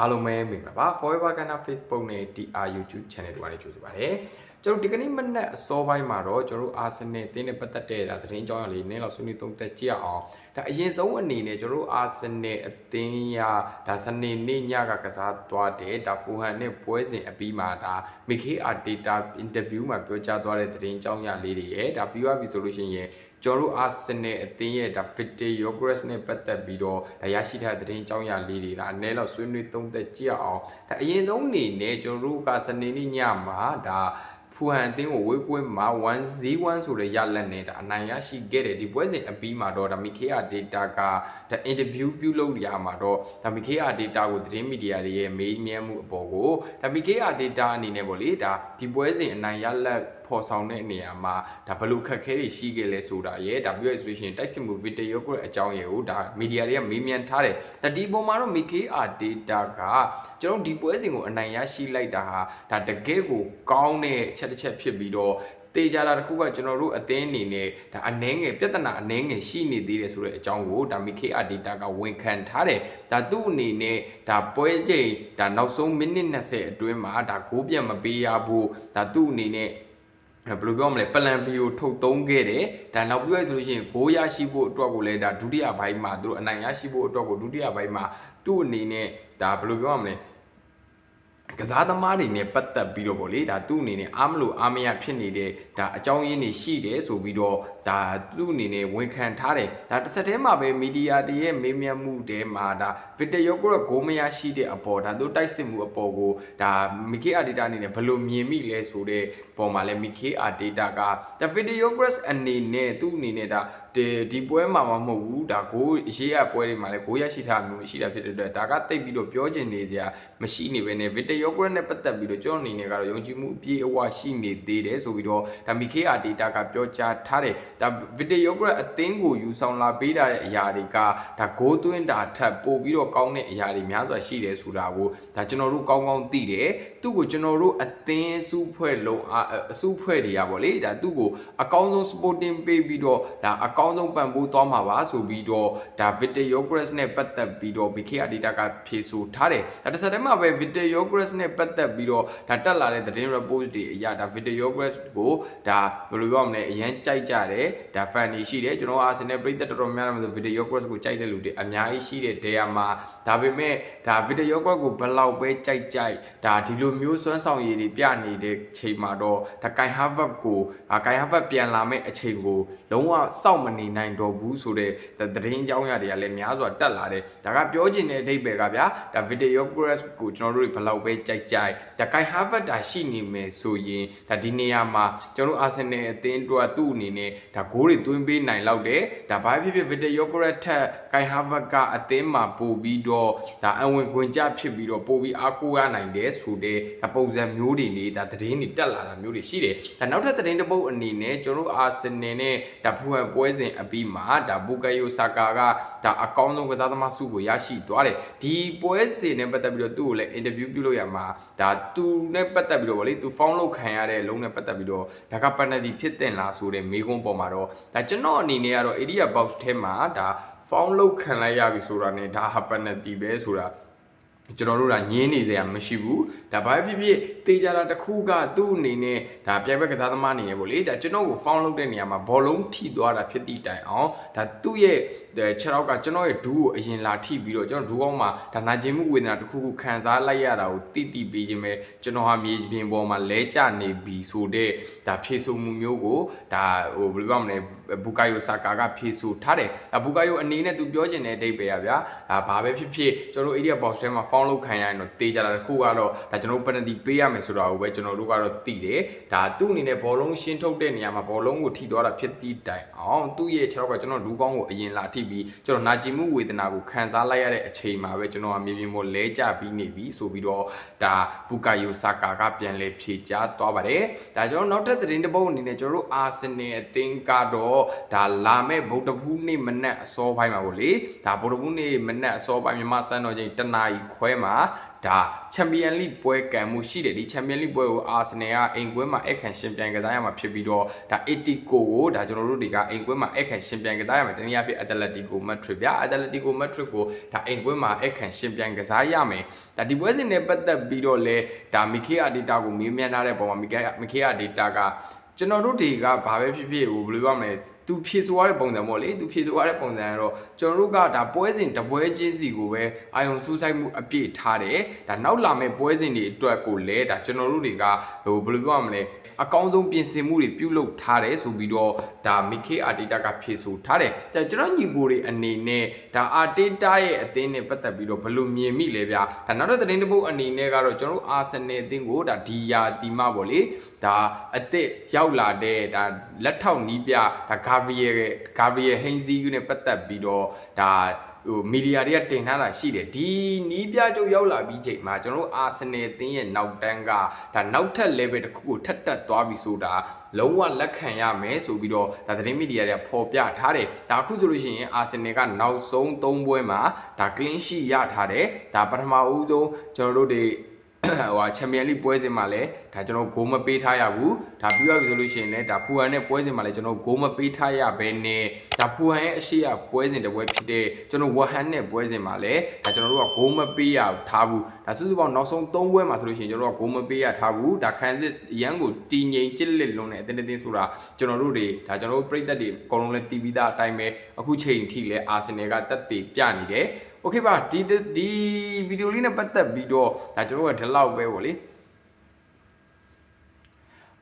အားလုံးပဲမင်္ဂလာပါ Forever Ghana Facebook နဲ့ TR YouTube Channel တို့ကနေကြိုဆိုပါရစေကျွန်တော်ဒီကနေ့မနက်အစောပိုင်းမှာတော့ကျွန်တော်အာဆင်နယ်တင်းနဲ့ပတ်သက်တဲ့ဒါသတင်းကြောင်းအရာလေးနည်းလောက်ဆွေးနွေးသုံးသပ်ကြည့်အောင်ဒါအရင်ဆုံးအနေနဲ့ကျွန်တော်အာဆင်နယ်အသင်းရဒါစနေနေ့ညကကစားသွားတဲ့ဒါဖူဟန်နဲ့ပွဲစဉ်အပြီးမှာဒါမီခေအာဒေတာအင်တာဗျူးမှာပြောကြားသွားတဲ့သတင်းကြောင်းအရာလေးတွေရဲ့ဒါပြီးသွားပြီဆိုလို့ရှိရင် ကျွန်တော်အာဆင်နယ်အသင်းရဲ့ဒါ Fitte Yogres နဲ့ပတ်သက်ပြီးတော့ဒါရရှိထားတဲ့သတင်းကြောင်းအရာလေးတွေဒါအနည်းလောက်ဆွေးနွေးသုံးသပ်ကြည့်အောင်ဒါအရင်ဆုံးအနေနဲ့ကျွန်တော်တို့ကစနေနေ့ညမှာဒါဖူဟန်အသင်းကိုဝေးကွင်းမှာ1-0ဆိုတဲ့ရလက်နဲ့ဒါအနိုင်ရရှိခဲ့တယ်ဒီပွဲစဉ်အပြီးမှာတော့ဒါမီခေယာဒေတာကဒါအင်တာဗျူးပြုလုပ်ရမှာတော့ဒါမီခေယာဒေတာကိုသတင်းမီဒီယာတွေရဲ့မေးမြန်းမှုအပေါ်ကိုဒါမီခေယာဒေတာအနေနဲ့ပေါ့လေဒါဒီပွဲစဉ်အနိုင်ရလက် ဖော်ဆောင်တဲ့နေရာမှာဒါဘလို့ခက်ခဲတွေရှိခဲ့လဲဆိုတာရဲ့ဒါ WS solution တိုက်စစ်မှု video ကိုအကြောင်းရေကိုဒါမီဒီယာတွေကမေးမြန်းထားတယ်ဒါဒီပုံမှာတော့ MKR data ကကျွန်တော်ဒီပွဲစဉ်ကိုအနိုင်ရရှိလိုက်တာဟာဒါတကယ်ကိုကောင်းတဲ့ချက်တစ်ချက်ဖြစ်ပြီးတော့တေချာတာတစ်ခုကကျွန်တော်တို့အသင်းအနေနဲ့ဒါအနှဲငယ်ပြဿနာအနှဲငယ်ရှိနေသေးတယ်ဆိုတဲ့အကြောင်းကိုဒါ MKR data ကဝန်ခံထားတယ်ဒါသူ့အနေနဲ့ဒါပွဲချိန်ဒါနောက်ဆုံးမိနစ်20အတွင်းမှာဒါဂိုးပြန်မပေးရဘူးဒါသူ့အနေနဲ့ ဘယ်လိုပြောမလဲပလန်ဘီကိုထုတ်သုံးခဲ့တယ်ဒါနောက်ပြောရဆိုလို့ရှိရင်ဂိုးရရှိဖို့အတွက်ကိုလည်းဒါဒုတိယဘိုင်းမှာသူတို့အနိုင်ရရှိဖို့အတွက်ကိုဒုတိယဘိုင်းမှာသူ့အနေနဲ့ဒါဘယ်လိုပြောရမလဲကစားသမားတွေနဲ့ပတ်သက်ပြီးတော့ဗောလေဒါသူ့အနေနဲ့အားမလို့အားမရဖြစ်နေတဲ့ဒါအကြောင်းရင်းတွေရှိတယ်ဆိုပြီးတော့ဒါသူ့အနေနဲ့ဝန်ခံထားတယ်ဒါတစ်ဆက်တည်းမှာပဲမီဒီယာတွေရဲ့မေးမြန်းမှုတွေမှာဒါဗီဒီယိုကိုဂိုးမရရှိတဲ့အပေါ်ဒါသူတိုက်စစ်မှုအပေါ်ကိုဒါမီကေအာဒေတာအနေနဲ့ဘယ်လိုမြင်မိလဲဆိုတဲ့ပုံမှာလဲမီကေအာဒေတာကဒါဗီဒီယိုဂရက်အနေနဲ့သူ့အနေနဲ့ဒါဒီဒီပွဲမှာမဟုတ်ဘူးဒါဂိုးရေးရပွဲတွေမှာလဲဂိုးရရှိထားမျိုးမရှိတာဖြစ်တဲ့အတွက်ဒါကတိတ်ပြီးတော့ပြောချင်နေစရာမရှိနေပဲねဗီဒီယိုဂရက်နဲ့ပတ်သက်ပြီးတော့ကျွန်တော်အနေနဲ့ကတော့ယုံကြည်မှုအပြည့်အဝရှိနေသေးတယ်ဆိုပြီးတော့ဒါမီကေအာဒေတာကပြောကြားထားတယ်ဒါဗီဒီယိုဂရက်အသင်းကိုယူဆောင်လာပေးတာတဲ့အရာတွေကဒါဂိုးသွင်းတာထပ်ပို့ပြီးတော့ကောင်းတဲ့အရာတွေများစွာရှိတယ်ဆိုတာကိုဒါကျွန်တော်တို့ကောင်းကောင်းသိတယ်သူ့ကိုကျွန်တော်တို့အသင်းစုဖွဲ့လုံးအစုဖွဲ့တွေကပေါ့လေဒါသူ့ကိုအကောင်းဆုံး supporting ပေးပြီးတော့ဒါအကောင်းဆုံးပံ့ပိုးသွားမှာပါဆိုပြီးတော့ဒါ video grass နဲ့ပတ်သက်ပြီးတော့ BKR data ကဖြေဆိုထားတယ်ဒါတစ်ဆက်တည်းမှာပဲ video grass နဲ့ပတ်သက်ပြီးတော့ဒါတက်လာတဲ့သတင်း report တွေအရာဒါ video grass ကိုဒါဘယ်လိုပြောမလဲအရန်ကြိုက်ကြတယ်ဒါ fan တွေရှိတယ်ကျွန်တော်အာဆင်နယ်ပရိသတ်တော်တော်များများဆို video grass ကိုကြိုက်တဲ့လူတွေအများကြီးရှိတဲ့နေရာမှာဒါပေမဲ့ဒါ video grass ကိုဘယ်လောက်ပဲကြိုက်ကြိုက်ဒါဒီလိုမျိုးစွမ်းဆောင်ရည်တွေပြနေတဲ့ချိန်မှာတော့ဒါ Kai Harvard ကိုဒါ Kai Harvard ပြန်လာမဲ့အချိန်ကိုလုံးဝစောင့်မနေနိုင်တော့ဘူးဆိုတဲ့သတင်းကြောင်းရတွေကလည်းများစွာတက်လာတယ်ဒါကပြောချင်တဲ့အဓိပ္ပာယ်ကဗျာဒါ video grass ကိုကျွန်တော်တို့ဘယ်လောက်ပဲကြိုက်ကြိုက်ဒါ Kai Harvard ဒါရှိနေမယ်ဆိုရင်ဒါဒီနေရာမှာကျွန်တော်တို့ Arsenal အသင်းတို့ကသူ့အနေနဲ့ဒါဂိုးတွေသွင်းပေးနိုင်လောက်တယ်ဒါဘာဖြစ်ဖြစ် video grass ထက် Kai Harvard ကအသင်းမှာပို့ပြီးတော့ဒါအဝင်ခွင့်ကြဖြစ်ပြီးတော့ပို့ပြီးအားကိုးရနိုင်တယ်ဆိုတဲ့ဒါပုံစံမျိုးတွေနေဒါသတင်းတွေတက်လာတာမျိုးတွေရှိတယ်ဒါနောက်ထပ်သတင်းတစ်ပုဒ်အနေနဲ့ကျွန်တော်တို့ Arsenal နဲ့ဒါဖူဟန်ပွဲစဉ်အပြီးမှာဒါဘူကာယိုဆာကာကဒါအကောင်းဆုံးကစားသမားစုကိုရရှိသွားတယ်ဒီပွဲစဉ်နဲ့ပတ်သက်ပြီးတော့သူ့ကိုလည်းအင်တာဗျူးပြုလုပ်ရမှာဒါသူနဲ့ပတ်သက်ပြီးတော့ဗောလေသူဖောင်းလုပ်ခံရတဲ့လုံးနဲ့ပတ်သက်ပြီးတော့ဒါကပန်နတီဖြစ်တင်လားဆိုတဲ့မေးခွန်းပေါ်မှာတော့ဒါကျွန်တော်အနေနဲ့ကတော့ area box ထဲမှာဒါဖောင်းလုတ်ခံလိုက်ရပြီဆိုတာ ਨੇ ဒါဟာပန်နတီပဲဆိုတာ ကျွန်တော်တို့ကညင်းနေစရာမရှိဘူးဒါဘာဖြစ်ဖြစ်တေးကြတာတစ်ခုကသူ့အနေနဲ့ဒါပြိုင်ဘက်ကစားသမားနေရပေါ့လေဒါကျွန်တော်ကိုဖောင်းလုပ်တဲ့နေရာမှာဘောလုံးထိသွားတာဖြစ်သည့်တိုင်အောင်ဒါသူ့ရဲ့ခြေထောက်ကကျွန်တော်ရဲ့ဒူးကိုအရင်လာထိပြီးတော့ကျွန်တော်ဒူးအောင်မှာဒါနာကျင်မှုဝေဒနာတစ်ခုခုခံစားလိုက်ရတာကိုတိတိပေးခြင်းပဲကျွန်တော်ဟာမြေပြင်ပေါ်မှာလဲကျနေပြီဆိုတဲ့ဒါဖြေဆိုမှုမျိုးကိုဒါဟိုဘယ်လိုပြောမလဲဘူကာယိုဆာကာကဖြေဆိုထားတယ်ဒါဘူကာယိုအနေနဲ့သူပြောချင်တဲ့အဓိပ္ပာယ်ကဗျာဒါဘာပဲဖြစ်ဖြစ်ကျွန်တော် area box ထဲမှာဖောင်းလုပ်ခံရရင်တော့တေးကြတာတစ်ခုကတော့ဒါကျွန်တော် penalty ပေးရမယ်ဆိုတာကိုပဲကျွန်တော်တို့ကတော့သိတယ်ဒါသူ့အနေနဲ့ဘောလုံးရှင်းထုတ်တဲ့နေရာမှာဘောလုံးကိုထိသွားတာဖြစ်သည့်တိုင်အောင်သူ့ရဲ့ခြေထောက်ကကျွန်တော်လူကောင်းကိုအရင်လာထိပြီးကျွန်တော်နာကျင်မှုဝေဒနာကိုခံစားလိုက်ရတဲ့အချိန်မှာပဲကျွန်တော်ကမြေပြင်ပေါ်လဲကျပြီးနေပြီဆိုပြီးတော့ဒါဘူကာယိုဆာကာကပြန်လဲဖြေချသွားပါတယ်ဒါကျွန်တော်နောက်ထပ်သတင်းတစ်ပုဒ်အနေနဲ့ကျွန်တော်တို့အာဆင်နယ်အသင်းကတော့ဒါလာမဲ့ဗုဒ္ဓဘူးနေ့မနက်အစောပိုင်းမှာပေါ့လေဒါဗုဒ္ဓဘူးနေ့မနက်အစောပိုင်းမြန်မာစံတော်ချိန်တနာရီခွဲမှာဒါချန်ပီယံလိပွဲကံမှုရှိတယ်ဒီချန်ပီယံလိပွဲကိုအာဆနယ်ကအိမ်ကွင်းမှာအခန့်ရှင်ပြိုင်ကစားရမှာဖြစ်ပြီးတော့ဒါ80ကိုကိုဒါကျွန်တော်တို့တွေကအိမ်ကွင်းမှာအခန့်ရှင်ပြိုင်ကစားရမယ်တနည်းအားဖြင့်အက်တလက်တီကိုမက်ထရစ်ဗျာအက်တလက်တီကိုမက်ထရစ်ကိုဒါအိမ်ကွင်းမှာအခန့်ရှင်ပြိုင်ကစားရမယ်ဒါဒီပွဲစဉ်နဲ့ပတ်သက်ပြီးတော့လဲဒါမီခေအာဒေတာကိုမေးမြန်းထားတဲ့ပုံမှာမီခေမီခေအာဒေတာကကျွန်တော်တို့တွေကဘာပဲဖြစ်ဖြစ်ဟိုဘယ်လိုပြောမလဲ သူဖြည့်ဆိုရတဲ့ပုံစံပေါ့လေသူဖြည့်ဆိုရတဲ့ပုံစံကတော့ကျွန်တော်တို့ကဒါပွဲစဉ်တပွဲချင်းစီကိုပဲအာယုံစူးစိုက်မှုအပြည့်ထားတယ်ဒါနောက်လာမယ့်ပွဲစဉ်တွေအတွက်ကိုလည်းဒါကျွန်တော်တို့တွေကဟိုဘယ်လိုပြောရမလဲအကောင်းဆုံးပြင်ဆင်မှုတွေပြုလုပ်ထားတယ်ဆိုပြီးတော့ဒါမီခေအာတီတာကဖြည့်ဆိုထားတယ်ဒါကျွန်တော်ညီကိုတွေအနေနဲ့ဒါအာတီတာရဲ့အသင်းနဲ့ပတ်သက်ပြီးတော့ဘယ်လိုမြင်မိလဲဗျာဒါနောက်တဲ့သတင်းတစ်ပုဒ်အနေနဲ့ကတော့ကျွန်တော်တို့အာဆင်နယ်အသင်းကိုဒါဒီယာတီမပေါ့လေဒါအစ်စ်ရောက်လာတဲ့ဒါလက်ထောက်နီးပြဒါဂါဗရီယယ်ဂါဗရီယယ်ဟိန်းဇီးနဲ့ပတ်သက်ပြီးတော့ဒါဟိုမီဒီယာတွေကတင်ထားတာရှိတယ်ဒီနီးပြချုပ်ရောက်လာပြီးချိန်မှာကျွန်တော်တို့အာဆင်နယ်အသင်းရဲ့နောက်တန်းကဒါနောက်ထပ် level တစ်ခုကိုထပ်တက်သွားပြီဆိုတာလုံးဝလက်ခံရမယ်ဆိုပြီးတော့ဒါသတင်းမီဒီယာတွေကဖော်ပြထားတယ်ဒါအခုဆိုလို့ရှိရင်အာဆင်နယ်ကနောက်ဆုံး၃ပွဲမှာဒါ clean sheet ရထားတယ်ဒါပထမဦးဆုံးကျွန်တော်တို့တွေ ဟိုချန်ပီယံလိပွဲစဉ်မှာလည်းဒါကျွန်တော်ဂိုးမပေးထားရဘူးဒါပြီးသွားပြီဆိုလို့ရှိရင်လည်းဒါဖူဟန်နဲ့ပွဲစဉ်မှာလည်းကျွန်တော်ဂိုးမပေးထားရဘဲနဲ့ဒါဖူဟန်ရဲ့အရှိရပွဲစဉ်တစ်ပွဲဖြစ်တဲ့ကျွန်တော်ဝဟန်နဲ့ပွဲစဉ်မှာလည်းဒါကျွန်တော်တို့ကဂိုးမပေးရထားဘူးဒါစုစုပေါင်းနောက်ဆုံး၃ပွဲမှာဆိုလို့ရှိရင်ကျွန်တော်တို့ကဂိုးမပေးရထားဘူးဒါခန်းစစ်ရန်ကိုတီငိန်ကြစ်လက်လုံးနဲ့အတင်းတင်းဆိုတာကျွန်တော်တို့တွေဒါကျွန်တော်တို့ပြည်သက်တွေအကုန်လုံးလည်းတီးပြီးသားအတိုင်းပဲအခုချိန်ထိလည်းအာဆင်နယ်ကတက်တည်ပြနေတယ် โอเคပါဒီဒီဗီဒီယိုလေးနဲ့ပတ်သက်ပြီးတော့ဒါကျွန်တော်ကဒီလောက်ပဲပေါ့လေ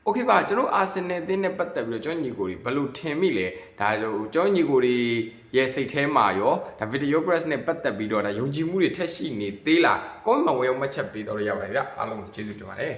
โอเคပါကျွန်တော်အာဆင်နယ်အသင်းနဲ့ပတ်သက်ပြီးတော့ကျွန်တော်ညီကိုတွေဘယ်လိုထင်မိလဲဒါကျွန်တော်ညီကိုတွေရဲ့စိတ်ထဲမှာရောဒါဗီဒီယိုဂရက်နဲ့ပတ်သက်ပြီးတော့ဒါယုံကြည်မှုတွေထက်ရှိနေသေးလားကောင်းမှဝယ်အောင်မှတ်ချက်ပေးတော့ရပါတယ်ဗျအားလုံးကျေးဇူးတင်ပါတယ်